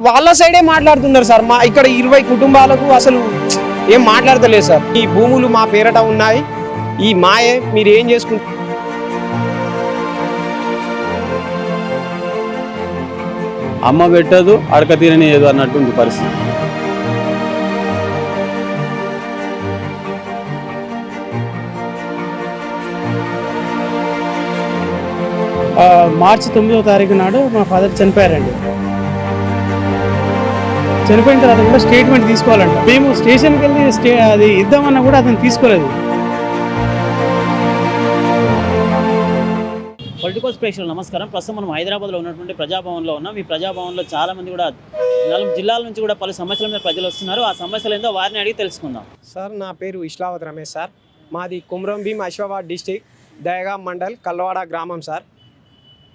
వాళ్ళ సైడే మాట్లాడుతున్నారు సార్. మా ఇక్కడ ఇరవై కుటుంబాలకు అసలు ఏం మాట్లాడతలేదు సార్. ఈ భూములు మా పేరట ఉన్నాయి. ఈ మాయే మీరు ఏం చేసుకుంటారు అమ్మ పెట్టదు అడక తీరని ఏదో అన్నట్టుంది పరిస్థితి. ఆ, మార్చి తొమ్మిదో తారీఖు నాడు మా ఫాదర్ చనిపోయారండి. చనిపోయిన తర్వాత కూడా స్టేట్మెంట్ తీసుకోవాలంట. మేము స్టేషన్కి వెళ్ళి స్టే అది ఇద్దామన్నా కూడా అతను తీసుకోలేదు. పొలిటికల్ స్పేషల్ నమస్కారం. ప్రస్తుతం మనం హైదరాబాద్లో ఉన్నటువంటి ప్రజాభవన్లో ఉన్నాం. ఈ ప్రజాభవన్లో చాలా మంది కూడా నాలుగు జిల్లాల నుంచి కూడా పలు సమస్యల మీద ప్రజలు వస్తున్నారు. ఆ సమస్యలు ఏందో వారిని అడిగి తెలుసుకుందాం. సార్ నా పేరు ఇష్లావత్ రమేష్ సార్. మాది కుమ్రం భీం అశ్వాబాద్ డిస్టిక్ దయగాం మండల్ కల్వాడ గ్రామం సార్.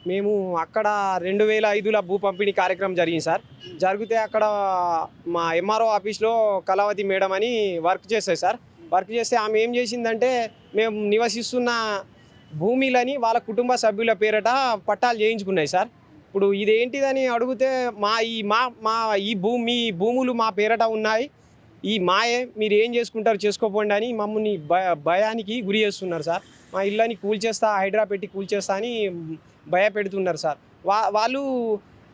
మేము అక్కడ రెండు వేల ఐదులో భూ పంపిణీ కార్యక్రమం జరిగింది సార్. జరిగితే అక్కడ మా ఎంఆర్ఓ ఆఫీస్లో కళావతి మేడం అని వర్క్ చేస్తాయి సార్. వర్క్ చేస్తే ఆమె ఏం చేసిందంటే మేము నివసిస్తున్న భూమిలని వాళ్ళ కుటుంబ సభ్యుల పేరట పట్టాలు చేయించుకున్నాయి సార్. ఇప్పుడు ఇదేంటిదని అడిగితే మా ఈ మా మా ఈ భూమి భూములు మా పేరట ఉన్నాయి. ఈ మాయే మీరు ఏం చేసుకుంటారు చేసుకోపోండి అని మమ్మల్ని భయ భయానికి గురి చేస్తున్నారు సార్. మా ఇళ్ళని కూల్చేస్తా హైడ్రా పెట్టి కూల్చేస్తా అని భయపెడుతున్నారు సార్. వా వాళ్ళు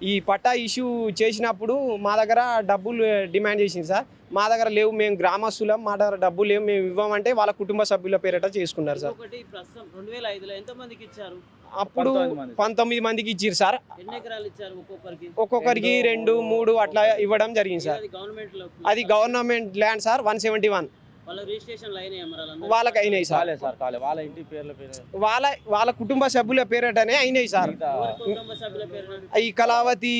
ఈ పట్టా ఇష్యూ చేసినప్పుడు మా దగ్గర డబ్బులు డిమాండ్ చేసింది సార్. మా దగ్గర లేవు మేము గ్రామస్తులం మా దగ్గర డబ్బులు లేవు మేము ఇవ్వమంటే వాళ్ళ కుటుంబ సభ్యుల పేరట చేసుకున్నారు సార్. రెండు వేల ఐదులో ఇచ్చారు? అప్పుడు పంతొమ్మిది మంది. పంతొమ్మిది మందికి ఇచ్చారు సార్. ఎన్ని ఎకరాలు ఇచ్చారు ఒక్కొక్కరికి? ఒక్కొక్కరికి రెండు మూడు అట్లా ఇవ్వడం జరిగింది సార్. అది గవర్నమెంట్లో అది government land sir one seventy one. వాళ్ళ రిజిస్ట్రేషన్ లైన్ మరి వాళ్ళకి అయినాయి సార్. కాలే సార్ కాలే. వాళ్ళ ఇంటి పేర్ల పేరు. వాళ్ళ వాళ్ళ కుటుంబ సభ్యుల పేరటనే అయినాయి సార్. ఈ కళావతి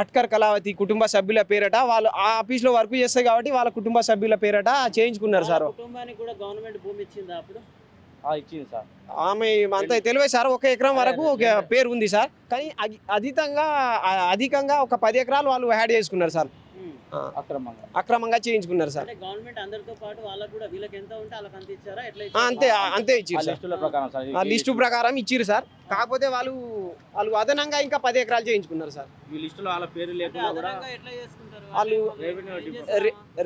అట్కర్ కళావతి కుటుంబ సభ్యుల పేరట వాళ్ళు ఆ ఆఫీస్లో వర్క్ చేస్తాయి కాబట్టి వాళ్ళ కుటుంబ సభ్యుల పేరట చేయించుకున్నారు సార్. కుటుంబానికి కూడా గవర్నమెంట్ భూమి ఇచ్చిందా అప్పుడు? ఆ, ఇచ్చింది సార్. ఆమె అంత తెలివే సార్ ఒక ఎకరం వరకు ఒక పేరు ఉంది సార్. కానీ అధికంగా అధికంగా ఒక పది ఎకరాలు వాళ్ళు యాడ్ చేసుకున్నారు సార్. అక్రమంగా. అక్రమంగా చేయించుకున్నారు సార్. అంటే గవర్నమెంట్ అందరితో పాటు వాళ్ళకు కూడా వీళ్ళకి ఎంత ఉంటే వాళ్ళకి అంత ఇచ్చారా? ఎట్లా అంతే ఇచ్చారు సార్. లిస్టుల ప్రకారం సార్ ఆ లిస్టు ప్రకారం ఇచ్చిరు సార్. కాకపోతే వాళ్ళు వాళ్ళు అదనంగా ఇంకా పది ఎకరాలు చేయించుకున్నారు సార్. ఈ లిస్టులో వాళ్ళ పేరు లేకుండా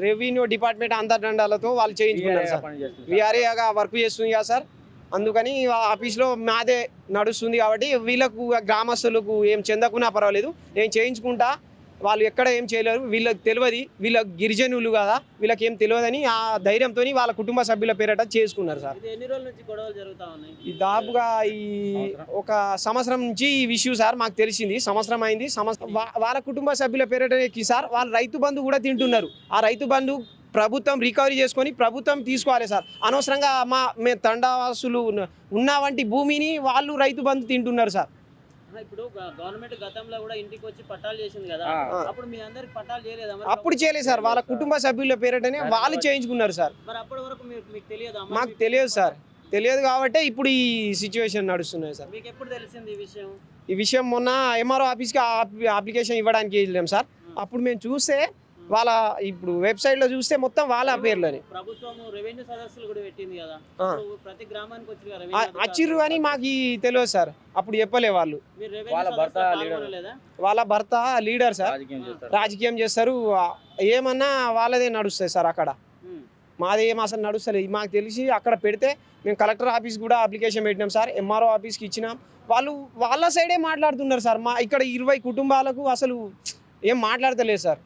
రెవెన్యూ డిపార్ట్మెంట్ అంతర్దండాలతో వాళ్ళు చేయించుకున్నారు సార్. విఆర్ఏగా వర్క్ చేస్తుంది కదా సార్. అందుకని ఆ ఆఫీస్లో మాదే నడుస్తుంది కాబట్టి వీళ్ళకు గ్రామస్తులకు ఏం చెందకున్నా పర్వాలేదు. నేను చేయించుకుంటా వాళ్ళు ఎక్కడ ఏం చేయలేరు. వీళ్ళకి తెలియదు. వీళ్ళ గిరిజనులు కదా. వీళ్ళకి ఏం తెలియదని ఆ ధైర్యంతో వాళ్ళ కుటుంబ సభ్యుల పేరట చేసుకున్నారు సార్. ఇది ఎన్ని రోజుల నుంచి గొడవలు జరుగుతా ఉన్నాయి? ఈ దాదాపుగా ఈ ఒక సంవత్సరం నుంచి ఈ విషయం సార్ మాకు తెలిసింది. సంవత్సరం అయింది. సంవత్సరం వాళ్ళ కుటుంబ సభ్యుల పేరిట ఎక్కి సార్. వాళ్ళు రైతు బంధు కూడా తింటున్నారు. ఆ రైతు బంధు ప్రభుత్వం రికవరీ చేసుకొని ప్రభుత్వం తీసుకోవాలి సార్. అనవసరంగా మా మేము తండావాసులు ఉన్న- వంటి భూమిని వాళ్ళు రైతు బంధు తింటున్నారు సార్. ఇప్పుడు గవర్నమెంట్ గతంలో కూడా ఇంటికి వచ్చి పట్టాలు చేసింది కదా. అప్పుడు మీ అందరికి పట్టాలు చేయలేదా? అప్పుడు చేయలేదు సార్. వాళ్ళ కుటుంబ సభ్యుల పేరిటనే వాళ్ళు చేయించుకున్నారు సార్. మరి అప్పటి వరకు మీకు తెలియదు మాకు తెలియదు సార్. తెలియదు కాబట్టి ఇప్పుడు ఈ సిచ్యువేషన్ నడుస్తున్నాయి సార్. మీకు ఎప్పుడు తెలిసింది ఈ విషయం? ఈ విషయం మొన్న ఎంఆర్ఓ ఆఫీస్కి అప్లికేషన్ ఇవ్వడానికి వెళ్ళాం సార్. అప్పుడు మేము చూస్తే వాళ్ళ ఇప్పుడు వెబ్సైట్లో చూస్తే మొత్తం వాళ్ళ పేర్లని. ప్రభుత్వం రెవెన్యూ సదస్సులు కూడా పెట్టింది కదా. ఆ. ఇప్పుడు ప్రతి గ్రామానికి వచ్చి కదా ఆ- రెవెన్యూ అధికారులు. అచ్చిర్రు కానీ మాకు తెలియదు సార్. అప్పుడు చెప్పలే వాళ్ళు. వాళ్ళ భర్త లీడర్. పాల్గొనలేదా? వాళ్ళ భర్త లీడర్ సార్. రాజకీయం చేస్తారు. రాజకీయం చేస్తారు. ఆ, ఏమన్నా వాళ్ళదే నడుస్తుంది సార్ అక్కడ. మాది ఏం అసలు నడుస్తలేదు మాకు తెలిసి అక్కడ పెడితే మేము కలెక్టర్ ఆఫీస్ కూడా అప్లికేషన్ పెట్టినాం సార్. ఎంఆర్ఓ ఆఫీస్కి ఇచ్చినాం. వాళ్ళు వాళ్ళ సైడే మాట్లాడుతున్నారు సార్. మా ఇక్కడ ఇరవై కుటుంబాలకు అసలు ఏం మాట్లాడతలేదు సార్.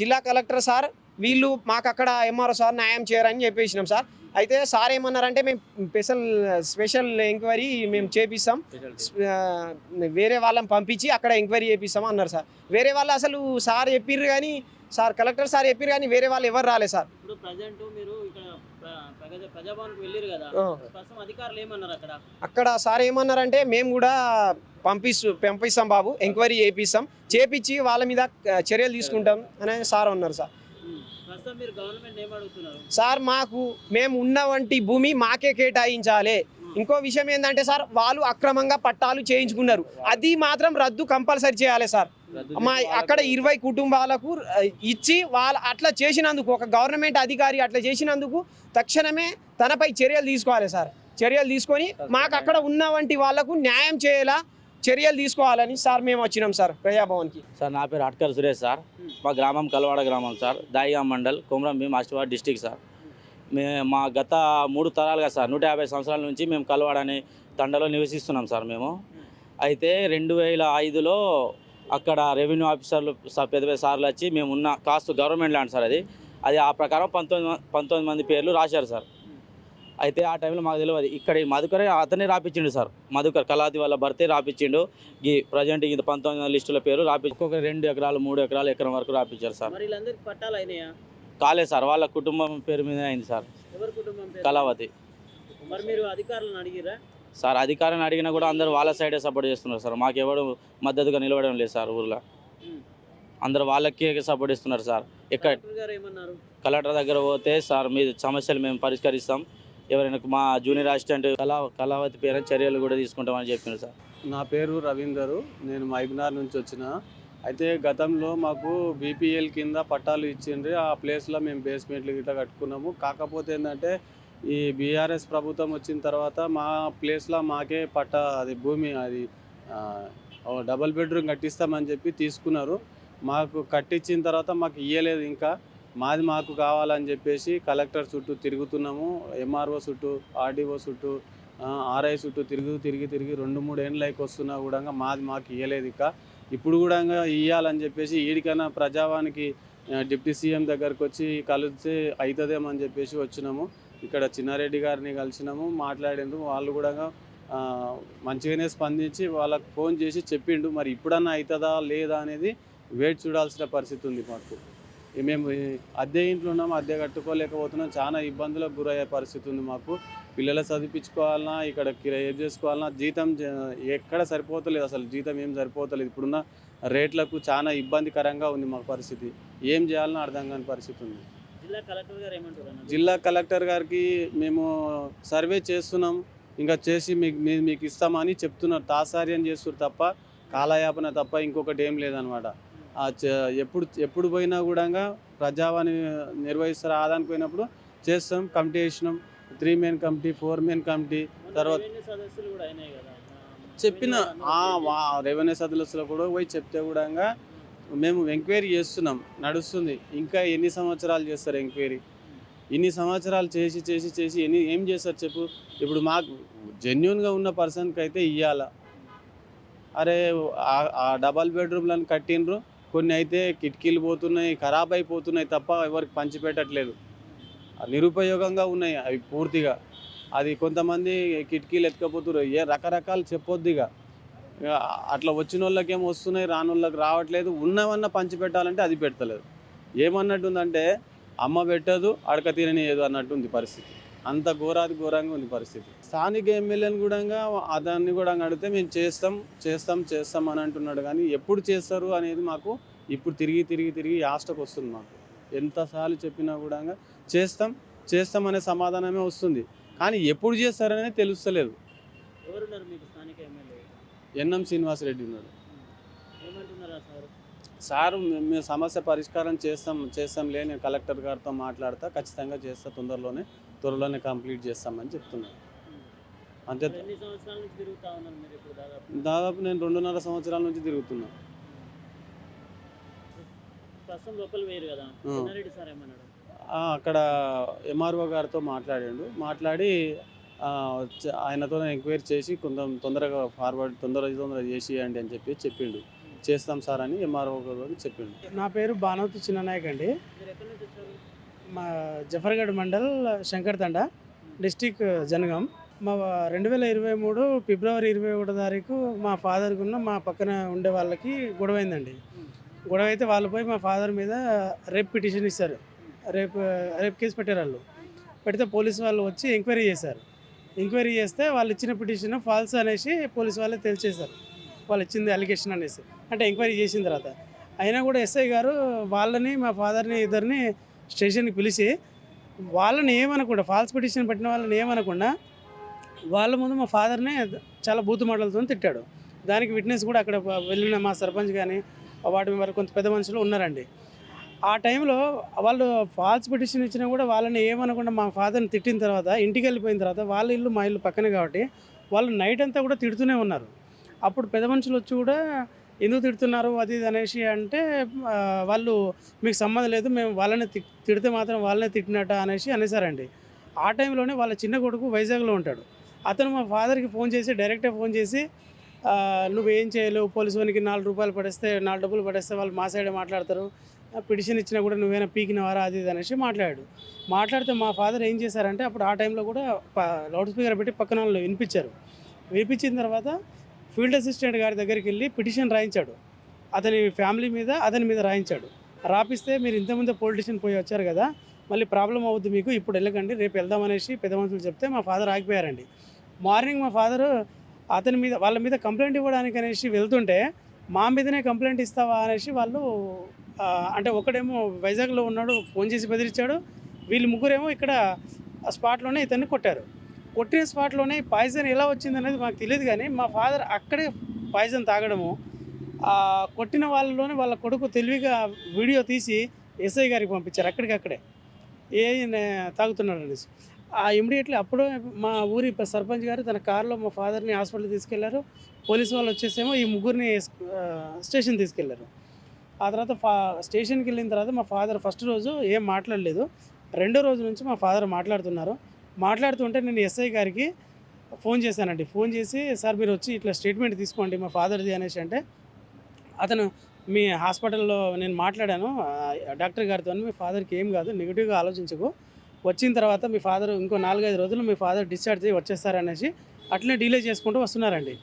జిల్లా కలెక్టర్ సార్ వీళ్ళు మాకు అక్కడ ఎంఆర్ఓ సార్ న్యాయం చేయరని చెప్పేసినాం సార్. అయితే సార్ ఏమన్నారంటే మేము స్పెషల్ స్పెషల్ ఎంక్వైరీ మేము చేపిస్తాం. వేరే వాళ్ళని పంపించి అక్కడ ఎంక్వైరీ చేపిస్తాం అన్నారు సార్. వేరే వాళ్ళు అసలు సార్ చెప్పిర్రు కానీ సార్ కలెక్టర్ సార్ చెప్పిర్రు కానీ వేరే వాళ్ళు ఎవరు రాలేదు సార్. ఇప్పుడు ప్రజెంట్ మీరు అక్కడ? సార్ ఏమన్నారంటే మేము కూడా పంపిస్తూ పంపిస్తాం బాబు ఎంక్వైరీ చేపిస్తాం. చేపించి వాళ్ళ మీద చర్యలు తీసుకుంటాం అని సార్ అన్నారు సార్. సార్ మాకు మేము ఉన్న వంటి భూమి మాకే కేటాయించాలి. ఇంకో విషయం ఏంటంటే సార్ వాళ్ళు అక్రమంగా పట్టాలు చేయించుకున్నారు. అది మాత్రం రద్దు కంపల్సరీ చేయాలి సార్. మా అక్కడ ఇరవై కుటుంబాలకు ఇచ్చి వాళ్ళ అట్లా చేసినందుకు ఒక గవర్నమెంట్ అధికారి అట్లా చేసినందుకు తక్షణమే తనపై చర్యలు తీసుకోవాలి సార్. చర్యలు తీసుకొని మాకు అక్కడ ఉన్న వంటి వాళ్ళకు న్యాయం చేయాలా చర్యలు తీసుకోవాలని సార్ మేము వచ్చినాం సార్ ప్రజాభవన్కి. సార్ నా పేరు అట్కర్ సురేష్ సార్. మా గ్రామం కలవాడ గ్రామం sir. Dahegaon mandal Kumram Bheem Asifabad district sir. మే మా గత మూడు తరాలుగా సార్ నూట యాభై సంవత్సరాల నుంచి మేము కలవాడ అనే తండలో నివసిస్తున్నాం సార్ మేము. అయితే రెండు వేల ఐదులో అక్కడ రెవెన్యూ ఆఫీసర్లు పెద్ద పెద్ద సార్లు వచ్చి మేము ఉన్న కాస్ట్ గవర్నమెంట్ ల్యాండ్ సార్ అది. అది ఆ ప్రకారం పంతొమ్మిది పంతొమ్మిది మంది పేర్లు రాశారు సార్. అయితే ఆ టైంలో మాకు తెలియదు ఇక్కడ ఈ మధుకరే అతనే రాపించిండు సార్. మధుకర్ కళాది వాళ్ళ భర్తే రాపించిండు ఈ ప్రజెంట్ ఇంత పంతొమ్మిది వందల లిస్టుల పేరు రాపి ఒక్కొక్క రెండు ఎకరాలు మూడు ఎకరాలు ఎకరం వరకు రాపించారు సార్. కాలేదు సార్ వాళ్ళ కుటుంబం పేరు మీద అయింది సార్? కళావతి. మరి మీరు అధికారులను అడిగిరా సార్ అధికారిని అడిగినా కూడా అందరూ వాళ్ళ సైడే సపోర్ట్ చేస్తున్నారు సార్. మాకు ఎవరు మద్దతుగా నిలవడం లేదు సార్ ఊర్లో. అందరు వాళ్ళకే సపోర్ట్ ఇస్తున్నారు సార్. ఎక్కడ కలెక్టర్ దగ్గర పోతే సార్ మీ సమస్యలు మేము పరిష్కరిస్తాం. ఎవరైనా మా జూనియర్ అసిస్టెంట్ కళా కళావతి పేరు చర్యలు కూడా తీసుకుంటామని చెప్పినారు సార్. నా పేరు రవీందరు. నేను మైగ్నార్ నుంచి వచ్చిన. అయితే గతంలో మాకు బీపీఎల్ కింద పట్టాలు ఇచ్చిండ్రి. ఆ ప్లేస్లో మేము బేస్మెంట్లు గిట్లా కట్టుకున్నాము. కాకపోతే ఏంటంటే ఈ బీఆర్ఎస్ ప్రభుత్వం వచ్చిన తర్వాత మా ప్లేస్లో మాకే పట్ట అది భూమి అది డబల్ బెడ్రూమ్ కట్టిస్తామని చెప్పి తీసుకున్నారు. మాకు కట్టించిన తర్వాత మాకు ఇయ్యలేదు ఇంకా. మాది మాకు కావాలని చెప్పేసి కలెక్టర్ చుట్టూ తిరుగుతున్నాము. ఎంఆర్ఓ చుట్టూ ఆర్డీఓ చుట్టూ ఆర్ఐ చుట్టూ తిరుగు తిరిగి తిరిగి రెండు మూడు ఏళ్ళు వస్తున్నా కూడా మాది మాకు ఇయ్యలేదు ఇక. ఇప్పుడు కూడా ఇయ్యాలని చెప్పేసి ఈడికైనా ప్రజావానికి డిప్యూటీ సీఎం దగ్గరకు వచ్చి కలిస్తే అవుతుందేమని చెప్పేసి వచ్చినాము. ఇక్కడ చిన్నారెడ్డి గారిని కలిసినాము మాట్లాడేందుకు వాళ్ళు కూడా మంచిగానే స్పందించి వాళ్ళకు ఫోన్ చేసి చెప్పిండు మరి ఇప్పుడన్నా అవుతుందా లేదా అనేది వెయిట్ చూడాల్సిన పరిస్థితి ఉంది మాకు. మేము అద్దె ఇంట్లో ఉన్నాము అద్దె కట్టుకోలేకపోతున్నాం. చాలా ఇబ్బందులకు గురయ్యే పరిస్థితి ఉంది మాకు. పిల్లలు చదివించుకోవాలన్నా ఇక్కడ ఏం చేసుకోవాలన్నా జీతం ఎక్కడ సరిపోతలేదు. అసలు జీతం ఏం సరిపోతలేదు. ఇప్పుడున్న రేట్లకు చాలా ఇబ్బందికరంగా ఉంది మాకు పరిస్థితి. ఏం చేయాలన్నా అర్థం కాని పరిస్థితి ఉంది. జిల్లా కలెక్టర్ గారికి మేము సర్వే చేస్తున్నాం. ఇంకా చేసి మీకు మీకు ఇస్తామని చెప్తున్నారు. తాసార్యం చేస్తారు తప్ప కాలయాపన తప్ప ఇంకొకటి ఏం లేదనమాట. ఎప్పుడు ఎప్పుడు పోయినా కూడా ప్రజావాణి నిర్వహిస్తారు. ఆదానికి పోయినప్పుడు చేస్తాం కమిటీ వేసినాం. Three main committee four main committee తర్వాత చెప్పిన రెవెన్యూ సదస్సులో కూడా పోయి చెప్తే కూడా మేము ఎంక్వైరీ చేస్తున్నాం నడుస్తుంది. ఇంకా ఎన్ని సంవత్సరాలు చేస్తారు ఎంక్వైరీ? ఇన్ని సంవత్సరాలు చేసి చేసి చేసి ఎన్ని ఏం చేస్తారు చెప్పు? ఇప్పుడు మాకు జెన్యున్గా ఉన్న పర్సన్కి అయితే ఇవ్వాల అరే ఆ- డబల్ బెడ్రూమ్లను కట్టిండ్రు. కొన్ని అయితే కిటికీలు పోతున్నాయి ఖరాబ్ అయిపోతున్నాయి తప్ప ఎవరికి పంచిపెట్టట్లేదు. నిరుపయోగంగా ఉన్నాయి అవి పూర్తిగా. అది కొంతమంది కిటికీలు ఎత్తుకపోతున్నారు ఏ రకరకాలు చెప్పొద్దు ఇక. అట్లా వచ్చిన వాళ్ళకి ఏం వస్తున్నాయి రాని వాళ్ళకి రావట్లేదు ఉన్నవన్న పంచి పెట్టాలంటే అది పెడతలేదు. ఏమన్నట్టుందంటే అమ్మ పెట్టదు అడక తీరనియదు అన్నట్టు ఉంది పరిస్థితి. అంత ఘోరాది ఘోరంగా ఉంది పరిస్థితి. స్థానిక ఎమ్మెల్యేని కూడా అదాన్ని కూడా అడిగితే మేము చేస్తాం చేస్తాం చేస్తాం అని అంటున్నాడు. కానీ ఎప్పుడు చేస్తారు అనేది మాకు ఇప్పుడు తిరిగి తిరిగి తిరిగి యాస్టకు వస్తుంది మాకు. ఎంతసార్లు చెప్పినా కూడా చేస్తాం చేస్తాం అనే సమాధానమే వస్తుంది. కానీ ఎప్పుడు చేస్తారనేది తెలుస్తలేదు. ఎవరున్నారు మీకు? ఎన్ఎం శ్రీనివాసరెడ్డి ఉన్నాడు. సార్? సార్ మేము సమస్య పరిష్కారం చేస్తాం చేస్తాంలే నేను కలెక్టర్ గారితో మాట్లాడతా ఖచ్చితంగా చేస్తా తొందరలోనే త్వరలోనే కంప్లీట్ చేస్తామని చెప్తున్నాను అంతే. దాదాపు నేను రెండున్నర సంవత్సరాల నుంచి తిరుగుతున్నా. ప్రస్తుతం లోపల వేరు కదా? ఆ. చిన్నారెడ్డి సార్ ఏమన్నాడు? ఆ, అక్కడ ఎంఆర్ఓ గారితో మాట్లాడాడు. మాట్లాడి ఆయనతో ఎంక్వైరీ చేసి కొంచెం తొందరగా ఫార్వర్డ్ తొందర తొందర చేసేయండి అని చెప్పి చెప్పిండు. చేస్తాం సార్ అని ఎంఆర్ఓ గారు చెప్పిండు. నా పేరు బానవతి చిన్ననాయక్ అండి. మా జఫర్గఢ్ మండల్ శంకర్తండ డిస్టిక్ జనగం. మా రెండు వేల ఇరవై మూడు ఫిబ్రవరి ఇరవై ఒకటో తారీఖు మా ఫాదర్కి ఉన్న మా పక్కన ఉండే వాళ్ళకి గొడవ అయిందండి గొడవ అయితే వాళ్ళు పోయి మా ఫాదర్ మీద రేప్ పిటిషన్ ఇస్తారు. రేపు రేప్ కేసు పెట్టారు వాళ్ళు పెడితే పోలీసు వాళ్ళు వచ్చి ఎంక్వైరీ చేశారు. ఎంక్వైరీ చేస్తే వాళ్ళు ఇచ్చిన పిటిషన్ ఫాల్స్ అనేసి పోలీసు వాళ్ళే తెలిసేశారు వాళ్ళు ఇచ్చింది అలిగేషన్ అనేసి. అంటే ఎంక్వైరీ చేసిన తర్వాత. అయినా కూడా ఎస్ఐ గారు వాళ్ళని మా ఫాదర్ని ఇద్దరిని స్టేషన్కి పిలిచి వాళ్ళని ఏమనకుండా ఫాల్స్ పిటిషన్ పెట్టిన వాళ్ళని ఏమనకుండా వాళ్ళ ముందు మా ఫాదర్నే చాలా బూతు మాటలతో తిట్టాడు. దానికి విట్నెస్ కూడా అక్కడ వెళ్ళిన మా సర్పంచ్ కానీ వాటి మరి కొంత పెద్ద మనుషులు ఉన్నారండి. ఆ టైంలో వాళ్ళు ఫాల్స్ పిటిషన్ ఇచ్చినా కూడా వాళ్ళని ఏమనకుండా మా ఫాదర్ని తిట్టిన తర్వాత ఇంటికి వెళ్ళిపోయిన తర్వాత వాళ్ళ ఇల్లు మా ఇల్లు పక్కనే కాబట్టి వాళ్ళు నైట్ అంతా కూడా తిడుతూనే ఉన్నారు. అప్పుడు పెద్ద మనుషులు వచ్చి కూడా ఎందుకు తిడుతున్నారు అది ఇది అనేసి అంటే వాళ్ళు మీకు సంబంధం లేదు మేము వాళ్ళని తి- తిడితే మాత్రం వాళ్ళనే తిట్టినట్ట అనేసి అనేసారండి. ఆ టైంలోనే వాళ్ళ చిన్న కొడుకు వైజాగ్లో ఉంటాడు. అతను మా ఫాదర్కి ఫోన్ చేసి డైరెక్ట్గా ఫోన్ చేసి నువ్వు నువ్వేం చేయలేవు పోలీసు వానికి నాలుగు రూపాయలు పడేస్తే నాలుగు డబ్బులు పడేస్తే వాళ్ళు మా సైడే మాట్లాడతారు పిటిషన్ ఇచ్చినా కూడా నువ్వేనా పీకినవారా? అది ఇది అనేసి మాట్లాడాడు. మాట్లాడితే మా ఫాదర్ ఏం చేశారంటే అప్పుడు ఆ టైంలో కూడా లౌడ్ స్పీకర్ పెట్టి పక్కన వాళ్ళు వినిపించారు. వినిపించిన తర్వాత ఫీల్డ్ అసిస్టెంట్ గారి దగ్గరికి వెళ్ళి పిటిషన్ రాయించాడు. అతని ఫ్యామిలీ మీద అతని మీద రాయించాడు. రాపిస్తే మీరు ఇంతకుముందే పొలిటీషియన్ పోయి వచ్చారు కదా మళ్ళీ ప్రాబ్లం అవుద్ది మీకు ఇప్పుడు వెళ్ళకండి రేపు వెళ్దామనేసి పెద్ద మనుషులు చెప్తే మా ఫాదర్ ఆగిపోయారండి. మార్నింగ్ మా ఫాదరు అతని మీద వాళ్ళ మీద కంప్లైంట్ ఇవ్వడానికి అనేసి వెళ్తుంటే మా మీదనే కంప్లైంట్ ఇస్తావా అనేసి వాళ్ళు అంటే ఒకడేమో వైజాగ్లో ఉన్నాడు ఫోన్ చేసి బెదిరించాడు. వీళ్ళు ముగ్గురేమో ఇక్కడ ఆ స్పాట్లోనే ఇతన్ని కొట్టారు. కొట్టిన స్పాట్లోనే పాయిజన్ ఎలా వచ్చింది అనేది మాకు తెలియదు కానీ మా ఫాదర్ అక్కడే పాయిజన్ తాగడము కొట్టిన వాళ్ళలోనే వాళ్ళ కొడుకు తెలివిగా వీడియో తీసి ఎస్ఐ గారికి పంపించారు అక్కడికక్కడే ఏ తాగుతున్నాడు అనేసి. ఆ ఇమీడియట్లీ అప్పుడు మా ఊరి సర్పంచ్ గారు తన కారులో మా ఫాదర్ని హాస్పిటల్ తీసుకెళ్ళారు. పోలీసు వాళ్ళు వచ్చేసేమో ఈ ముగ్గురిని స్టేషన్ తీసుకెళ్ళారు. ఆ తర్వాత ఫా స్టేషన్కి వెళ్ళిన తర్వాత మా ఫాదర్ ఫస్ట్ రోజు ఏం మాట్లాడలేదు. రెండో రోజు నుంచి మా ఫాదర్ మాట్లాడుతున్నారు. మాట్లాడుతుంటే నేను ఎస్ఐ గారికి ఫోన్ చేశానండి. ఫోన్ చేసి సార్ మీరు వచ్చి ఇట్లా స్టేట్మెంట్ తీసుకోండి మా ఫాదర్ది అనేసి అంటే అతను మీ హాస్పిటల్లో నేను మాట్లాడాను. డాక్టర్ గారితో మీ ఫాదర్కి ఏం కాదు నెగిటివ్గా ఆలోచించకు. వచ్చిన తర్వాత మీ ఫాదర్ ఇంకో నాలుగైదు రోజులు మీ ఫాదర్ డిశ్చార్జ్ అయ్యి వచ్చేస్తారనేసి అట్లనే డిలే చేసుకుంటూ వస్తున్నారండి.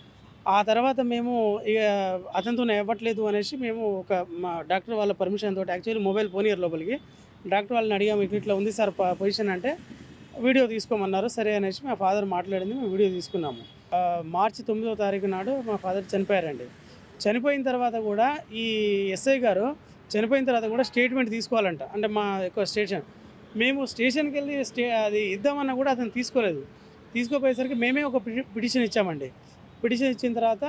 ఆ తర్వాత మేము ఇక అతనితో ఇవ్వట్లేదు అనేసి మేము ఒక మా డాక్టర్ వాళ్ళ పర్మిషన్ తోటి యాక్చువల్లీ మొబైల్ పోనీయర్ లోపలికి డాక్టర్ వాళ్ళని అడిగాము ఇట్లా ఇట్లా ఉంది సార్ పొజిషన్ అంటే వీడియో తీసుకోమన్నారు సరే అనేసి మా ఫాదర్ మాట్లాడింది మేము వీడియో తీసుకున్నాము. మార్చి తొమ్మిదో తారీఖు నాడు మా ఫాదర్ చనిపోయారండి. చనిపోయిన తర్వాత కూడా ఈ ఎస్ఐ గారు చనిపోయిన తర్వాత కూడా స్టేట్మెంట్ తీసుకోవాలంట. అంటే మా యొక్క స్టేషన్ మేము స్టేషన్కి వెళ్ళి స్టే అది ఇద్దామన్నా కూడా అతను తీసుకోలేదు. తీసుకోపోయేసరికి మేమే ఒక పిటిషన్ ఇచ్చామండి. పిటిషన్ ఇచ్చిన తర్వాత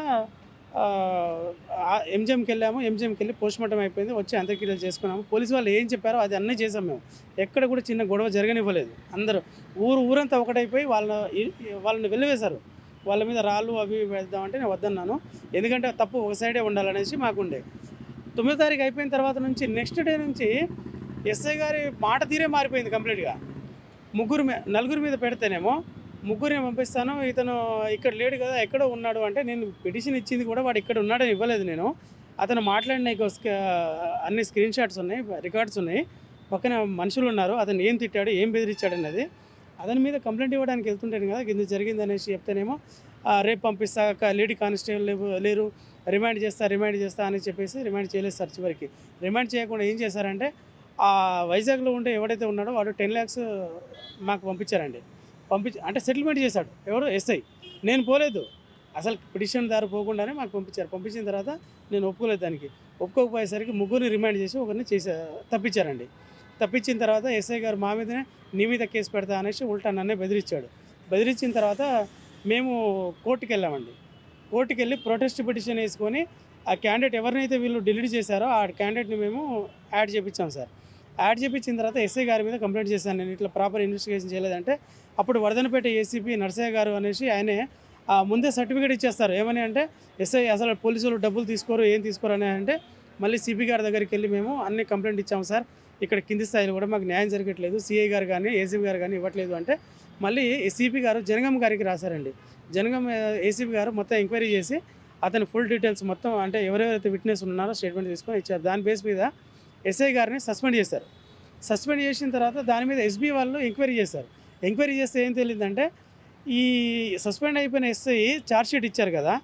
ఎంజిఎంకి వెళ్ళాము. ఎంజిఎంకి వెళ్ళి పోస్ట్ మార్టం అయిపోయింది. వచ్చి అంత్యక్రియలు చేసుకున్నాము. పోలీసు వాళ్ళు ఏం చెప్పారో అది అన్నీ చేసాం మేము. ఎక్కడ కూడా చిన్న గొడవ జరగనివ్వలేదు. అందరూ ఊరు ఊరంతా ఒకటైపోయి వాళ్ళ వాళ్ళని వెళ్ళివేశారు వాళ్ళ మీద రాళ్ళు అవి వేద్దామంటే నేను వద్దన్నాను. ఎందుకంటే తప్పు ఒక సైడే ఉండాలనేసి మాకుండే. తొమ్మిదో తారీఖు అయిపోయిన తర్వాత నుంచి నెక్స్ట్ డే నుంచి ఎస్ఐ గారి మాట తీరే మారిపోయింది కంప్లీట్గా. ముగ్గురు నలుగురు నలుగురి మీద పెడితేనేమో ముగ్గురిని పంపిస్తాను. ఇతను ఇక్కడ లేడు కదా ఎక్కడో ఉన్నాడు అంటే నేను పిటిషన్ ఇచ్చింది కూడా వాడు ఇక్కడ ఉన్నాడని ఇవ్వలేదు నేను. అతను మాట్లాడిన ఒక అన్ని స్క్రీన్ షాట్స్ ఉన్నాయి రికార్డ్స్ ఉన్నాయి. పక్కన మనుషులు ఉన్నారు అతను ఏం తిట్టాడు ఏం బెదిరించాడు అనేది అతని మీద కంప్లైంట్ ఇవ్వడానికి వెళ్తుంటాను కదా కింద జరిగింది అనేసి చెప్తేనేమో రేపు పంపిస్తా లేడీ కానిస్టేబుల్ లేవు- లేరు. రిమాండ్ చేస్తా రిమాండ్ చేస్తా అని చెప్పేసి రిమాండ్ చేయలేదు సార్ చివరికి. రిమాండ్ చేయకుండా ఏం చేశారంటే ఆ వైజాగ్లో ఉండే ఎవడైతే ఉన్నాడో వాడు టెన్ ల్యాక్స్ మాకు పంపించారండి. పంపించి అంటే సెటిల్మెంట్ చేశాడు. ఎవరు? ఎస్ఐ నేను పోలేదు. అసలు పిటిషన్ దారి పోకుండానే మాకు పంపించారు. పంపించిన తర్వాత నేను ఒప్పుకోలేదు దానికి. ఒప్పుకోకపోయేసరికి ముగ్గురిని రిమాండ్ చేసి ఒకరిని చేసా తప్పించారండి. తప్పించిన తర్వాత ఎస్ఐ గారు మా మీదనే నీ మీద కేసు పెడతా అనేసి ఉల్టా నన్నే బెదిరించాడు. బెదిరించిన తర్వాత మేము కోర్టుకి వెళ్ళామండి. కోర్టుకి వెళ్ళి ప్రొటెస్ట్ పిటిషన్ వేసుకొని ఆ క్యాండిడేట్ ఎవరినైతే వీళ్ళు డిలీట్ చేశారో ఆ క్యాండిడేట్ని మేము యాడ్ చేపించాం సార్. యాడ్ చేపించిన తర్వాత ఎస్ఐ గారి మీద కంప్లైంట్ చేశాను నేను. ఇట్లా ప్రాపర్ ఇన్వెస్టిగేషన్ చేయలేదంటే అప్పుడు వరదనపేట ఏసీపీ నర్సయ్య గారు అనేసి ఆయనే ఆ, ముందే సర్టిఫికేట్ ఇచ్చేస్తారు. ఏమని అంటే ఎస్ఐ అసలు పోలీసులు డబ్బులు తీసుకోరు ఏం తీసుకోరు అని అంటే మళ్ళీ సిపి గారి దగ్గరికి వెళ్ళి మేము అన్ని కంప్లైంట్ ఇచ్చాము సార్. ఇక్కడ కింది స్థాయిలో కూడా మాకు న్యాయం జరగట్లేదు. సిఐ గారు కానీ ఏసీపీ గారు కానీ ఇవ్వట్లేదు అంటే మళ్ళీ సిపి గారు జనగం గారికి రాశారండి. జనగం ఏసీపీ గారు మొత్తం ఎంక్వైరీ చేసి అతని ఫుల్ డీటెయిల్స్ మొత్తం అంటే ఎవరెవరైతే విట్నెస్ ఉన్నారో స్టేట్మెంట్ తీసుకొని ఇచ్చారు. దాని బేస్ మీద ఎస్ఐ గారిని సస్పెండ్ చేశారు. సస్పెండ్ చేసిన తర్వాత దాని మీద ఎస్బీ వాళ్ళు ఎంక్వైరీ చేశారు. ఎంక్వైరీ చేస్తే ఏం తెలియదంటే ఈ సస్పెండ్ అయిపోయిన ఎస్ఐ ఛార్జ్షీట్ ఇచ్చారు కదా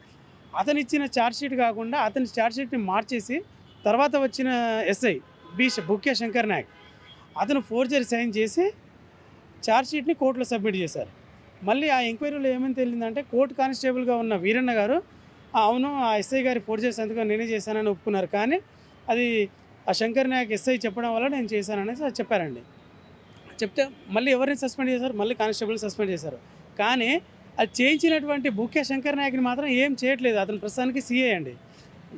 అతను ఇచ్చిన ఛార్జ్షీట్ కాకుండా అతని ఛార్జ్షీట్ని మార్చేసి తర్వాత వచ్చిన ఎస్ఐ బి బుక్య శంకర్ నాయక్ అతను ఫోర్జరీ సైన్ చేసి ఛార్జ్షీట్ని కోర్టులో సబ్మిట్ చేశారు. మళ్ళీ ఆ ఎంక్వైరీలో ఏమని తెలియదంటే కోర్టు కానిస్టేబుల్గా ఉన్న వీరన్న గారు అవును ఆ ఎస్ఐ గారి ఫోర్జరీ సంతకం నేనే చేశానని ఒప్పుకున్నారు. కానీ అది ఆ శంకర్ నాయక్ ఎస్ఐ చెప్పడం వల్ల నేను చేశాను అనేసి చెప్పారండి. చెప్తే మళ్ళీ ఎవరిని సస్పెండ్ చేశారు? మళ్ళీ కానిస్టేబుల్ సస్పెండ్ చేశారు. కానీ అది చేయించినటువంటి బుక్య శంకర్ నాయక్ని మాత్రం ఏం చేయట్లేదు. అతను ప్రస్తుతానికి సీఏ అండి.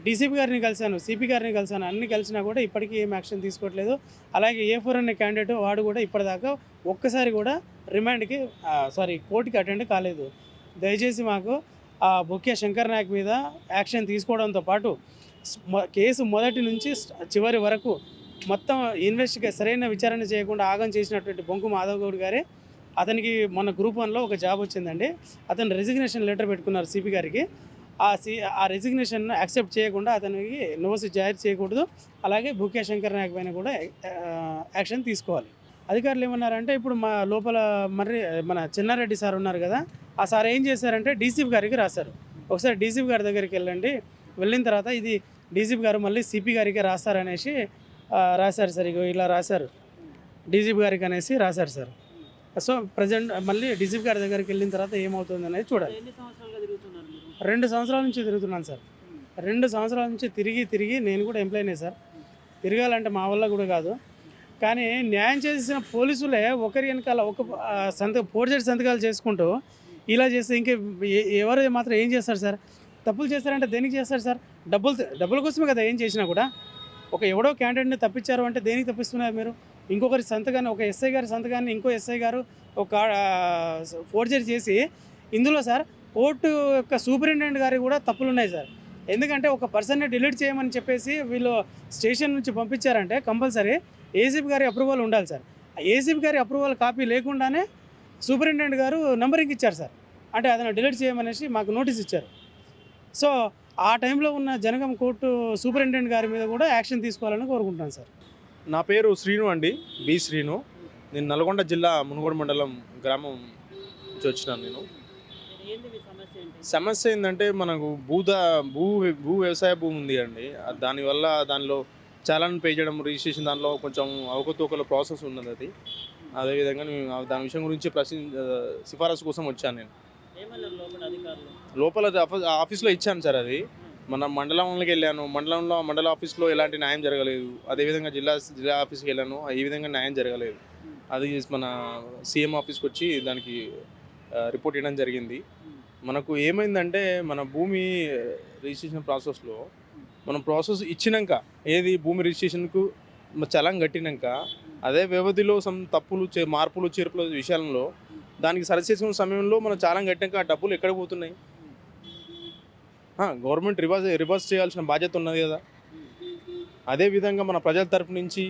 డీసీపీ గారిని కలిశాను సిపి గారిని కలిశాను. అన్ని కలిసినా కూడా ఇప్పటికీ ఏం యాక్షన్ తీసుకోవట్లేదు. అలాగే ఏ ఫోర్ అనే క్యాండిడేట్ వాడు కూడా ఇప్పటిదాకా ఒక్కసారి కూడా రిమాండ్కి సారీ కోర్టుకి అటెండ్ కాలేదు. దయచేసి మాకు ఆ బొక్కే శంకర్ నాయక్ మీద యాక్షన్ తీసుకోవడంతో పాటు కేసు మొదటి నుంచి చివరి వరకు మొత్తం ఇన్వెస్టిగే సరైన విచారణ చేయకుండా ఆగం చేసినటువంటి బొంకు మాధవ్ గౌడ్ గారే అతనికి మన గ్రూప్ వన్లో ఒక జాబ్ వచ్చిందండి. అతను రెసిగ్నేషన్ లెటర్ పెట్టుకున్నారు సిపి గారికి. ఆ సి ఆ రెసిగ్నేషన్ యాక్సెప్ట్ చేయకుండా అతనికి నోటీస్ జారీ చేయకూడదు. అలాగే భూకే శంకర్ నాయక్ పైన కూడా యాక్షన్ తీసుకోవాలి. అధికారులు ఏమన్నారంటే ఇప్పుడు మా లోపల మరి మన చిన్నారెడ్డి సార్ ఉన్నారు కదా ఆ సార్ ఏం చేశారంటే డీసీపీ గారికి రాశారు. ఒకసారి డీసీపీ గారి దగ్గరికి వెళ్ళండి. వెళ్ళిన తర్వాత ఇది డీసీపీ గారు మళ్ళీ సిపి గారికి రాస్తారనేసి రాశారు సార్. ఇగో ఇలా రాశారు. డీజీపీ గారికి అనేసి రాశారు సార్. సో ప్రజెంట్ మళ్ళీ డీజీపీ గారి దగ్గరికి వెళ్ళిన తర్వాత ఏమవుతుంది అనేది చూడాలి రెండు సంవత్సరాల నుంచి తిరుగుతున్నాను సార్. రెండు సంవత్సరాల నుంచి తిరిగి తిరిగి నేను కూడా ఎంప్లాయీనే సార్. తిరగాలంటే మా వల్ల కూడా కాదు. కానీ న్యాయం చేసిన పోలీసులే ఒకరి వెనకాల ఒక సంత ఫోర్జరీ సంతకాలు చేసుకుంటూ ఇలా చేస్తే ఇంకే ఎవరు మాత్రం ఏం చేస్తారు సార్? తప్పులు చేస్తారంటే దేనికి చేస్తారు సార్? డబ్బులు డబ్బుల కోసమే కదా ఏం చేసినా కూడా. ఒక ఎవడో క్యాండిడేట్ని తప్పించారు అంటే దేనికి తప్పిస్తున్నారు మీరు? ఇంకొకరి సంతకాన్ని ఒక ఎస్ఐ గారి సంతకాన్ని ఇంకో ఎస్ఐ గారు ఒక ఫోర్జరీ చేసి ఇందులో సార్ కోర్టు యొక్క సూపరింటెండెంట్ గారికి కూడా తప్పులు ఉన్నాయి సార్. ఎందుకంటే ఒక పర్సన్ని డిలీట్ చేయమని చెప్పేసి వీళ్ళు స్టేషన్ నుంచి పంపించారంటే కంపల్సరీ ఏసీపీ గారి అప్రూవల్ ఉండాలి సార్. ఏసీపీ గారి అప్రూవల్ కాపీ లేకుండానే సూపరింటెండెంట్ గారు నెంబరింగ్ ఇచ్చారు సార్. అంటే అతను డిలీట్ చేయమనేసి మాకు నోటీస్ ఇచ్చారు. సో ఆ టైంలో ఉన్న జనగం కోర్టు సూపరింటెండెంట్ గారి మీద కూడా యాక్షన్ తీసుకోవాలని కోరుకుంటున్నాను సార్. నా పేరు శ్రీను అండి బి శ్రీను. నేను నల్గొండ జిల్లా మునుగోడు మండలం గ్రామం నుంచి వచ్చినాను నేను. ఏంది మీ సమస్య ఏంటి? సమస్య ఏంటంటే మనకు భూద భూ భూ వ్యవసాయ భూమి ఉంది అండి. దానివల్ల దానిలో చాలాన్ పే చేయడం రిజిస్ట్రేషన్ దానిలో కొంచెం అవకతవకల ప్రాసెస్ ఉన్నది అది. అదేవిధంగా నేను ఆ దాని విషయం గురించి ప్రశ్న సిఫారసు కోసం వచ్చాను నేను. లోపల ఆఫీస్లో ఇచ్చాను సార్ అది. మన మండలంలోకి వెళ్ళాను. మండలంలో మండల ఆఫీస్లో ఎలాంటి న్యాయం జరగలేదు. అదేవిధంగా జిల్లా జిల్లా ఆఫీస్కి వెళ్ళాను. ఈ విధంగా న్యాయం జరగలేదు. అది మన సీఎం ఆఫీస్కి వచ్చి దానికి రిపోర్ట్ ఇవ్వడం జరిగింది. మనకు ఏమైందంటే మన భూమి రిజిస్ట్రేషన్ ప్రాసెస్లో మనం ప్రాసెస్ ఇచ్చినాక ఏది భూమి రిజిస్ట్రేషన్కు చలం కట్టినాక అదే వ్యవధిలో సమ్ తప్పులు చే మార్పులు చేర్పుల విషయంలో దానికి సరిచేసిన సమయంలో మనం చాలా కట్టినాక ఆ డబ్బులు ఎక్కడ పోతున్నాయి? గవర్నమెంట్ రివర్స్ రివర్స్ చేయాల్సిన బాధ్యత ఉన్నది కదా. అదేవిధంగా మన ప్రజల తరపు నుంచి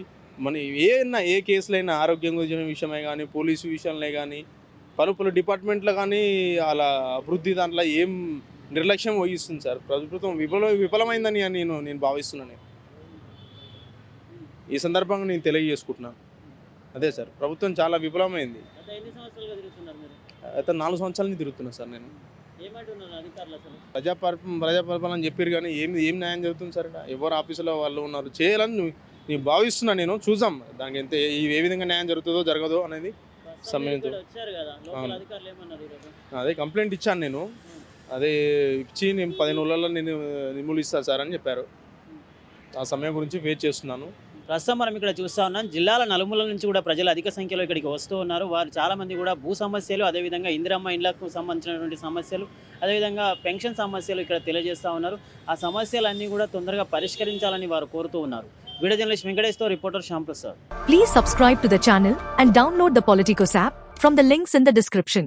మన ఏనా ఏ కేసులైనా ఆరోగ్యం గురించిన విషయమే కానీ పోలీసు విషయంలో కానీ పలు పలు డిపార్ట్మెంట్లో కానీ అలా అభివృద్ధి దాంట్లో ఏం నిర్లక్ష్యం వహిస్తుంది సార్? ప్రభుత్వం విఫల విఫలమైందని నేను నేను భావిస్తున్నాను ఈ సందర్భంగా నేను తెలియజేసుకుంటున్నాను. అదే సార్ ప్రభుత్వం చాలా విఫలమైంది. అయితే నాలుగు సంవత్సరాల నుంచి తిరుగుతున్నాను సార్ నేను. అసలు? ప్రజాపరిపాలన చెప్పారు కానీ ఏం ఏం న్యాయం జరుగుతుంది సార్ ఎవరు ఆఫీసులో వాళ్ళు ఉన్నారు? చేయాలని నేను భావిస్తున్నా నేను చూసాం దానికి ఎంత ఏ- విధంగా న్యాయం జరుగుతుందో జరగదో అనేది సమయంతో. అదే కంప్లైంట్ ఇచ్చాను నేను. అదే ఇచ్చి నేను పదిహేను రోజులలో నేను నిర్మూలిస్తాను సార్ అని చెప్పారు. ఆ సమయం గురించి వెయిట్ చేస్తున్నాను. ప్రస్తుతం మనం ఇక్కడ చూస్తూ ఉన్నాం. జిల్లాల నలుమూల నుంచి కూడా ప్రజలు అధిక సంఖ్యలో ఇక్కడికి వస్తూ ఉన్నారు. వారు చాలామంది కూడా భూ సమస్యలు అదేవిధంగా ఇందిరమ్మ ఇండ్లకు సంబంధించినటువంటి సమస్యలు అదేవిధంగా పెన్షన్ సమస్యలు ఇక్కడ తెలియజేస్తూ ఉన్నారు. ఆ సమస్యలన్నీ కూడా తొందరగా పరిష్కరించాలని వారు కోరుతూ ఉన్నారు. Video journalist వెంకటేష్తో reporter Shyam Prasad. Please subscribe to the channel and download the Politicos app from the links in the.